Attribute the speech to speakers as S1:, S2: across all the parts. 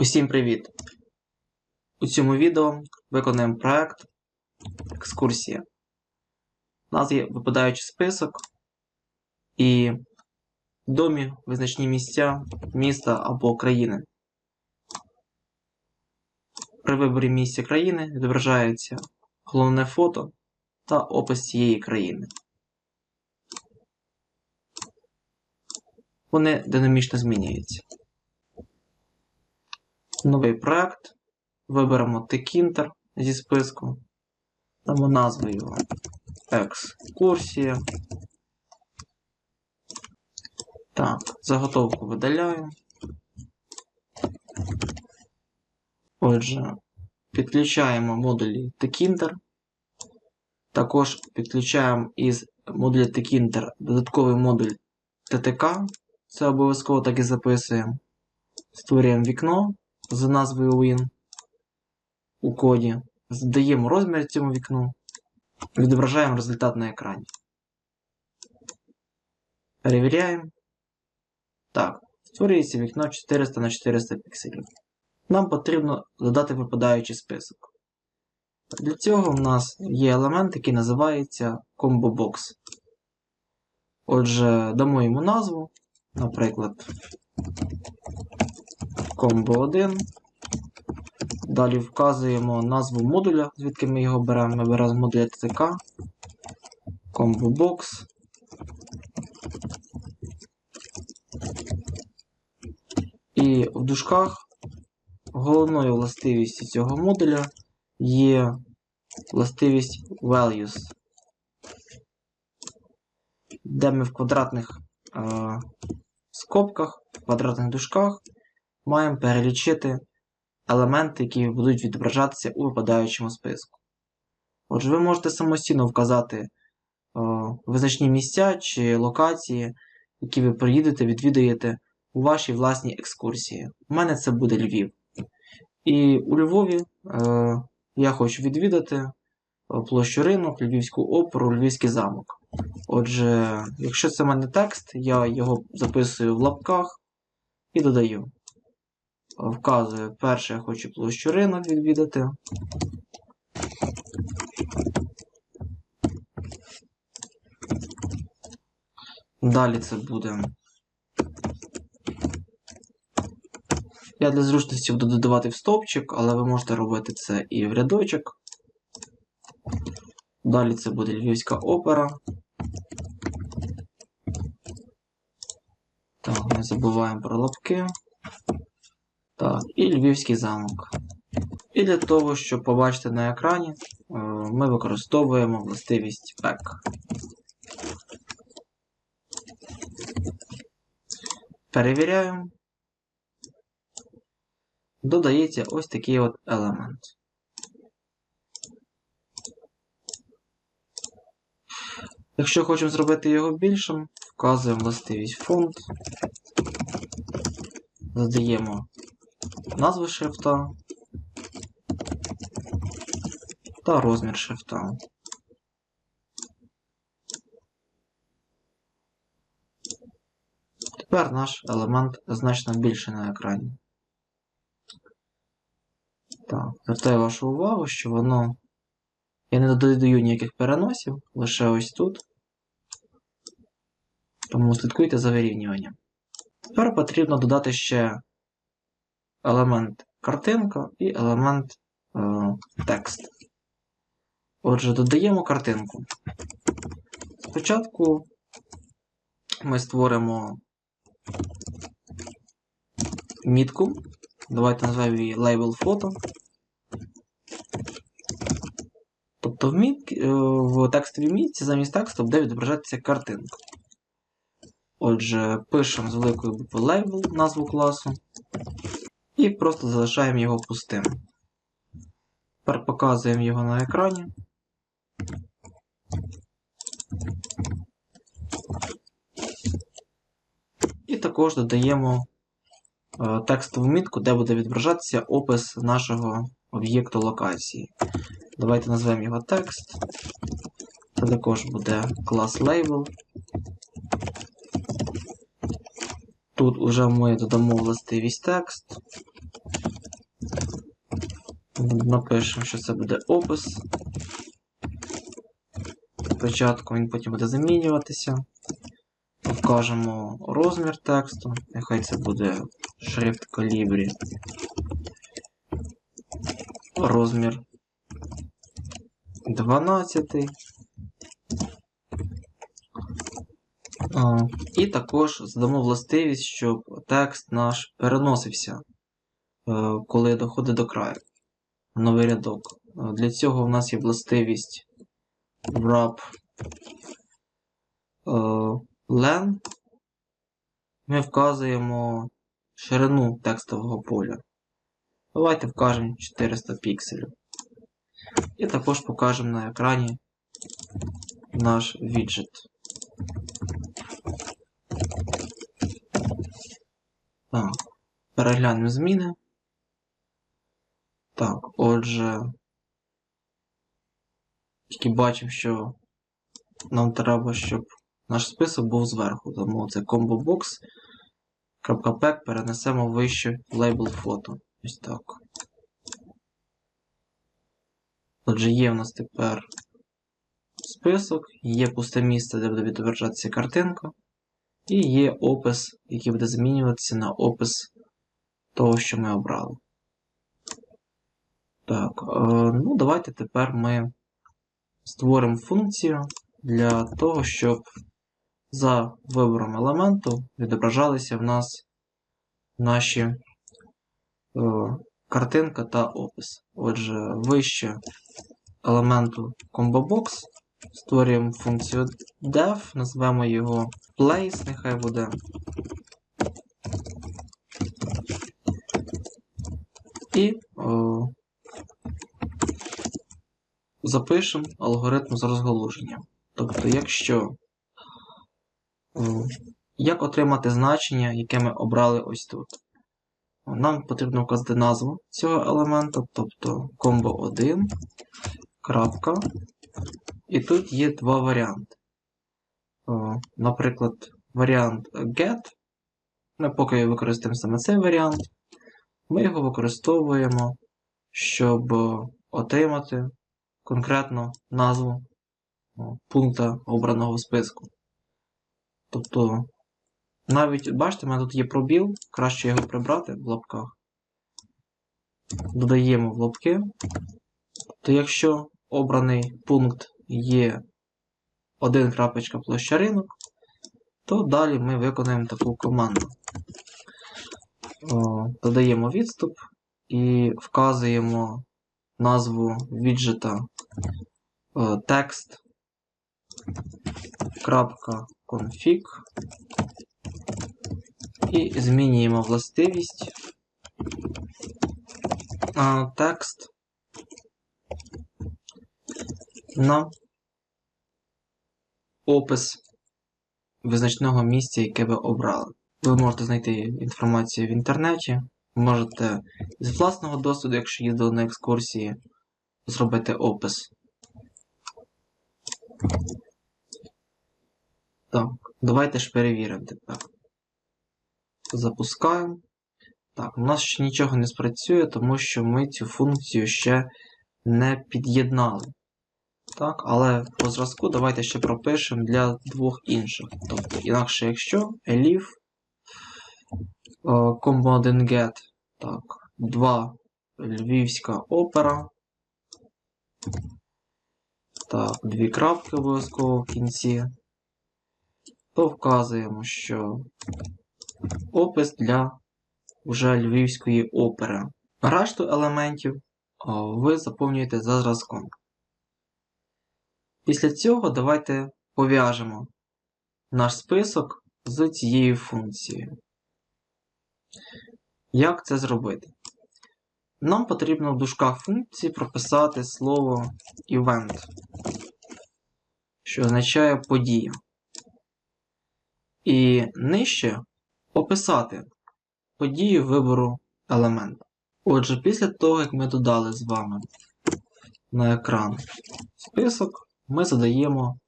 S1: Усім привіт! У цьому відео виконаємо проект Екскурсія. У нас є випадаючий список і відомі визначні місця міста або країни. При виборі місця країни відображається головне фото та опис цієї країни. Вони динамічно змінюються. Новий проект. Виберемо Текінтер зі списку. Дамо назву його Екскурсія. Так, заготовку видаляю. Отже, підключаємо модулі Tkinter. Також підключаємо із модуля Tkinter додатковий модуль TTK. Це обов'язково так і записуємо. Створюємо вікно з назвою Win у коді. Задаємо розмір цьому вікну. Відображаємо результат на екрані. Перевіряємо. Так, створюється вікно 400 на 400 пікселів. Нам потрібно додати випадаючий список. Для цього в нас є елемент, який називається Combo Box. Отже, дамо йому назву, наприклад, Combo 1. Далі вказуємо назву модуля, звідки ми його беремо. Ми беремо з модуля TTK, Combo І в дужках головною властивістю цього модуля є властивість values, де ми в квадратних е, скобках, в квадратних дужках маємо перелічити елементи, які будуть відображатися у випадаючому списку. Отже, ви можете самостійно вказати о, визначні місця чи локації, які ви приїдете, відвідаєте у вашій власній екскурсії. У мене це буде Львів. І у Львові е, я хочу відвідати площу ринок, Львівську оперу, Львівський замок. Отже, якщо це в мене текст, я його записую в лапках і додаю. Вказую, перше я хочу площу ринок відвідати. Далі це буде. Я для зручності буду додавати в стовпчик, але ви можете робити це і в рядочок. Далі це буде Львівська опера. Так, не забуваємо про лапки. Так, і Львівський замок. І для того, щоб побачити на екрані, е, ми використовуємо властивість back. Перевіряємо. Додається ось такий от елемент. Якщо хочемо зробити його більшим, вказуємо властивість фонд, задаємо назву шрифта та розмір шрифта. Тепер наш елемент значно більше на екрані. Так, звертаю вашу увагу, що воно. Я не додаю ніяких переносів, лише ось тут. Тому слідкуйте за вирівнюванням. Тепер потрібно додати ще елемент картинка і елемент е, текст. Отже, додаємо картинку. Спочатку ми створимо мітку. Давайте назвемо її Label Photo. Тобто в, міт, е, в текстовій мітці замість тексту буде відображатися картинка. Отже, пишемо з великої букви Label назву класу. І просто залишаємо його пустим. Тепер показуємо його на екрані. І також додаємо е, текстову мітку, де буде відображатися опис нашого об'єкту локації. Давайте назвемо його текст. Це також буде клас Label. Тут уже ми додамо властивість текст. Напишемо, що це буде опис. Спочатку він потім буде замінюватися. Вкажемо розмір тексту. Нехай це буде шрифт калібрі. Розмір 12. І також задамо властивість, щоб текст наш переносився, е, коли доходить до краю. Новий рядок. Для цього в нас є властивість wrap е, len. Ми вказуємо ширину текстового поля. Давайте вкажемо 400 пікселів. І також покажемо на екрані наш віджит. Так, переглянемо зміни. Так, отже, тільки бачимо, що нам треба, щоб наш список був зверху. Тому це combobox.pack перенесемо вище лейбл фото. Ось так. Отже, є в нас тепер список, є пусте місце, де буде відображатися картинка, і є опис, який буде змінюватися на опис того, що ми обрали. Так, е, ну давайте тепер ми створимо функцію для того, щоб за вибором елементу відображалися в нас наші е, картинка та опис. Отже, вище елементу ComboBox створюємо функцію def, назвемо його place, нехай буде. І о, запишемо алгоритм з розголуження. Тобто, якщо як отримати значення, яке ми обрали ось тут. Нам потрібно вказати назву цього елемента, тобто combo 1. крапка. І тут є два варіанти. Наприклад, варіант get. Ми поки використаємо саме цей варіант. Ми його використовуємо, щоб отримати конкретну назву пункта обраного списку. Тобто, навіть, бачите, у мене тут є пробіл, краще його прибрати в лапках. Додаємо в лапки. То якщо обраний пункт є 1 крапочка площа ринок, то далі ми виконуємо таку команду. Додаємо відступ і вказуємо назву віджита крапка config і змінюємо властивість. А, текст. На опис визначного місця, яке ви обрали. Ви можете знайти інформацію в інтернеті, можете з власного досвіду, якщо їздили на екскурсії, зробити опис. Так, давайте ж перевіримо тепер. Запускаємо. Так, у нас ще нічого не спрацює, тому що ми цю функцію ще не під'єднали. Так, але по зразку давайте ще пропишемо для двох інших. Тобто, інакше, якщо elif combo 1 get, так, 2 Львівська опера. Так, дві крапки обов'язково в кінці. То вказуємо, що опис для вже Львівської опери. Решту елементів ви заповнюєте за зразком. Після цього давайте пов'яжемо наш список з цією функцією. Як це зробити? Нам потрібно в дужках функції прописати слово event, що означає подія. І нижче описати подію вибору елемента. Отже, після того, як ми додали з вами на екран список, ми задаємо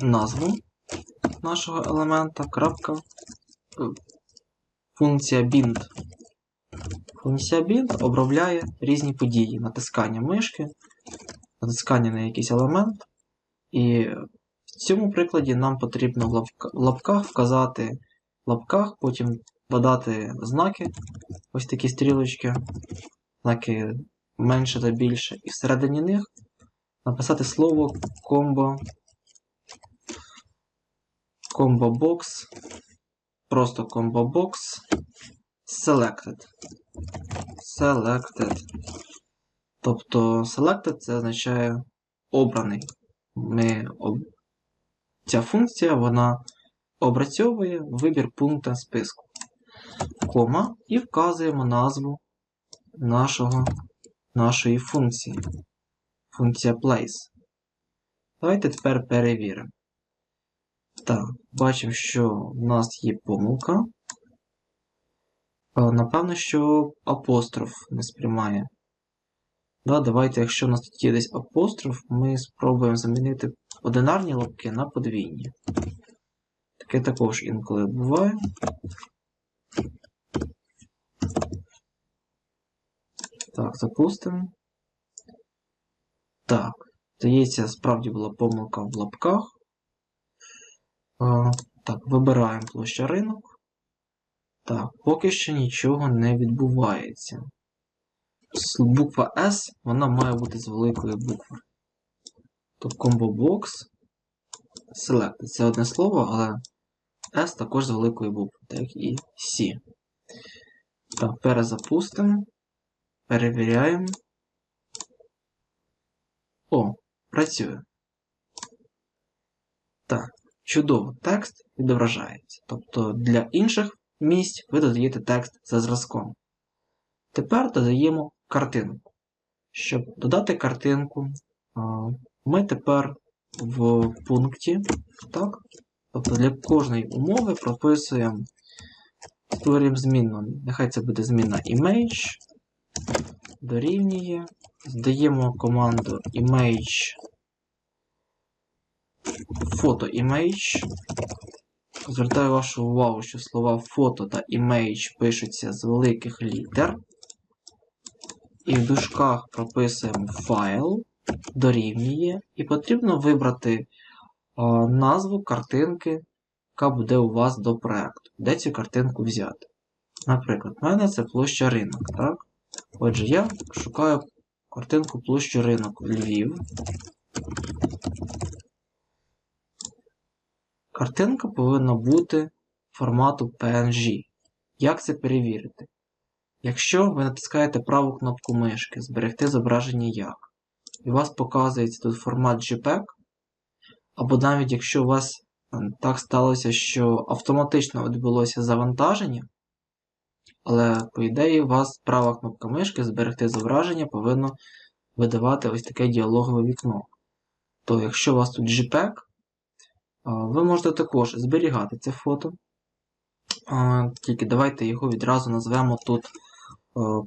S1: назву нашого елемента, крапка, функція bind. Функція build обробляє різні події, натискання мишки, натискання на якийсь елемент. І в цьому прикладі нам потрібно в лапках вказати в лапках, потім додати знаки, ось такі стрілочки, знаки менше та більше, і всередині них написати слово комбо, комбо бокс, просто комбо бокс, selected. Selected. Тобто selected це означає обраний. Ми об... Ця функція вона опрацьовує вибір пункта списку. Кома і вказуємо назву нашого, нашої функції. Функція place. Давайте тепер перевіримо. Так, бачимо, що в нас є помилка. Е, Напевно, що апостроф не сприймає. Да, давайте, якщо у нас тут є десь апостроф, ми спробуємо замінити одинарні лапки на подвійні. Таке також інколи буває. Так, запустимо. Так, здається, справді була помилка в лапках. Так, вибираємо площа ринок. Так, поки що нічого не відбувається. Буква S, вона має бути з великої букви. То combo box select. Це одне слово, але S також з великої букви, так і C. Так, перезапустимо. Перевіряємо. О, працює. Так, чудово, текст відображається. Тобто для інших місць ви додаєте текст за зразком. Тепер додаємо картинку. Щоб додати картинку, ми тепер в пункті, так? Тобто для кожної умови прописуємо, створюємо змінну. Нехай це буде змінна image, дорівнює. Здаємо команду image фото image. Звертаю вашу увагу, що слова фото та image пишуться з великих літер. І в дужках прописуємо файл, дорівнює, і потрібно вибрати а, назву картинки, яка буде у вас до проекту. Де цю картинку взяти. Наприклад, в мене це площа ринок. так? Отже, я шукаю картинку площу ринок Львів. Картинка повинна бути формату PNG. Як це перевірити? Якщо ви натискаєте праву кнопку мишки Зберегти зображення як, і у вас показується тут формат JPEG, або навіть якщо у вас е, так сталося, що автоматично відбулося завантаження, але, по ідеї, у вас права кнопка мишки Зберегти зображення повинно видавати ось таке діалогове вікно. То якщо у вас тут JPEG, ви можете також зберігати це фото. Тільки давайте його відразу назвемо тут е,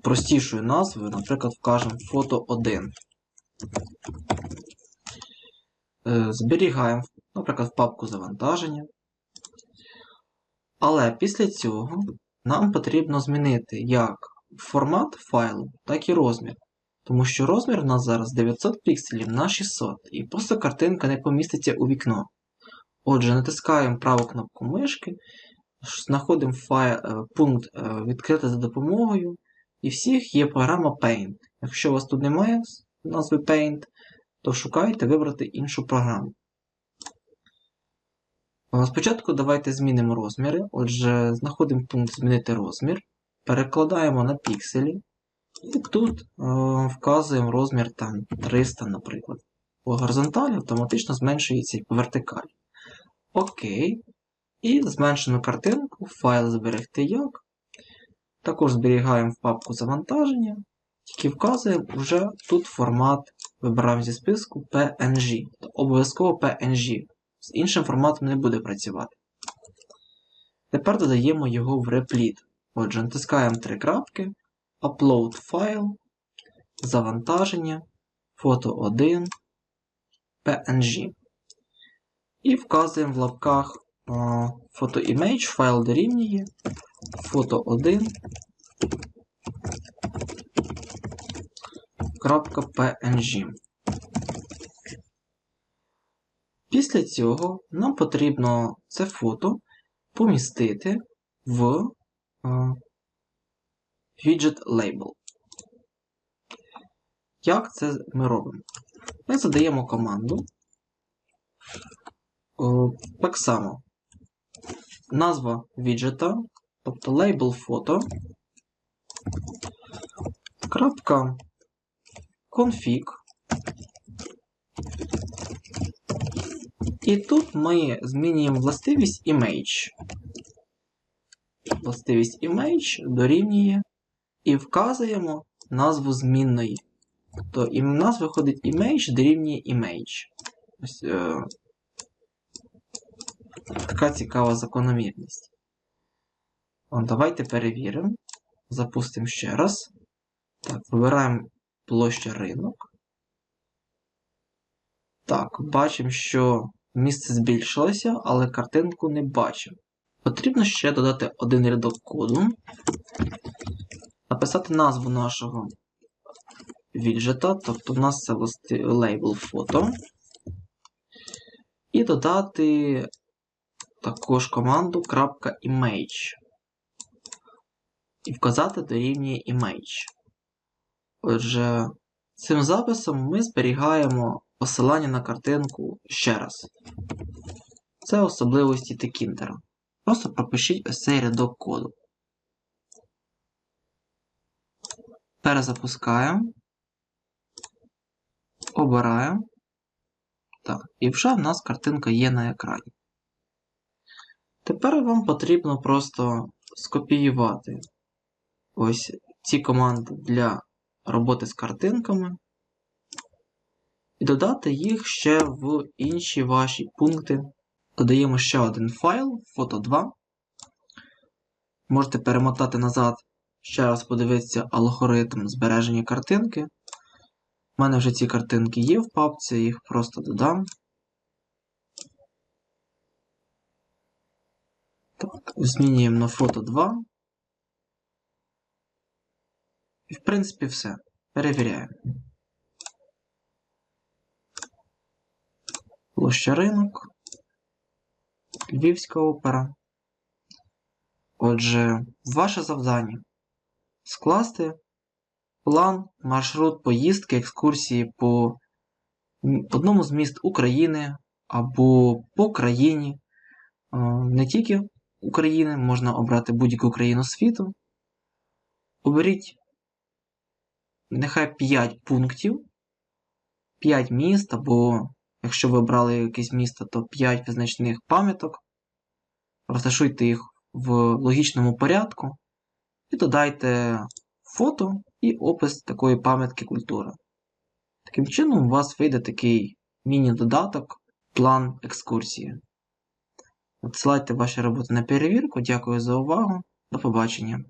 S1: простішою назвою, наприклад, вкажемо фото 1. Е, Зберігаємо, наприклад, в папку завантаження. Але після цього нам потрібно змінити як формат файлу, так і розмір. Тому що розмір у нас зараз 900 пікселів на 600, і просто картинка не поміститься у вікно. Отже, натискаємо праву кнопку мишки, знаходимо файл, е, пункт е, відкрити за допомогою, і всіх є програма Paint. Якщо у вас тут немає назви Paint, то шукайте вибрати іншу програму. Е, Спочатку давайте змінимо розміри. Отже, знаходимо пункт Змінити розмір, перекладаємо на пікселі, і тут е, вказуємо розмір там 300, наприклад. По горизонталі автоматично зменшується по вертикалі. Окей. І зменшену картинку, файл зберегти як. Також зберігаємо в папку завантаження, тільки вказуємо вже тут формат, вибираємо зі списку PNG. Тобто Обов'язково PNG. З іншим форматом не буде працювати. Тепер додаємо його в репліт. Отже, натискаємо три крапки, Upload файл, завантаження, фото 1, PNG. І вказуємо в лапках фото image, файл дорівнює, фото 1, .png. Після цього нам потрібно це фото помістити в widget label. Як це ми робимо? Ми задаємо команду. О, Так само. Назва віджета, тобто лейбл фото. Крапка config. І тут ми змінюємо властивість image. Властивість image дорівнює і вказуємо назву змінної. Тобто і в нас виходить image дорівнює image. Ось, е, така цікава закономірність. О, давайте перевіримо. Запустимо ще раз. Так, вибираємо площа ринок. Так, бачимо, що місце збільшилося, але картинку не бачимо. Потрібно ще додати один рядок коду, написати назву нашого віджета, тобто у нас це лейбл фото. І додати також команду .image. І вказати дорівнює image. Отже, цим записом ми зберігаємо посилання на картинку ще раз. Це особливості текіндера. Просто пропишіть ось цей рядок коду. Перезапускаємо. Обираємо. Так, і вже в нас картинка є на екрані. Тепер вам потрібно просто скопіювати ось ці команди для роботи з картинками і додати їх ще в інші ваші пункти. Додаємо ще один файл, фото 2. Можете перемотати назад, ще раз подивитися алгоритм збереження картинки. У мене вже ці картинки є в папці, їх просто додам. Так, змінюємо на фото 2. І, в принципі, все. Перевіряємо. Площа ринок. Львівська опера. Отже, ваше завдання скласти план, маршрут поїздки, екскурсії по одному з міст України або по країні. Не тільки України, можна обрати будь-яку країну світу. Оберіть нехай 5 пунктів, 5 міст, або, якщо ви обрали якесь місто, то 5 визначних пам'яток. Розташуйте їх в логічному порядку і додайте фото і опис такої пам'ятки культури. Таким чином, у вас вийде такий міні-додаток, план екскурсії. Надсилайте ваші роботи на перевірку. Дякую за увагу. До побачення.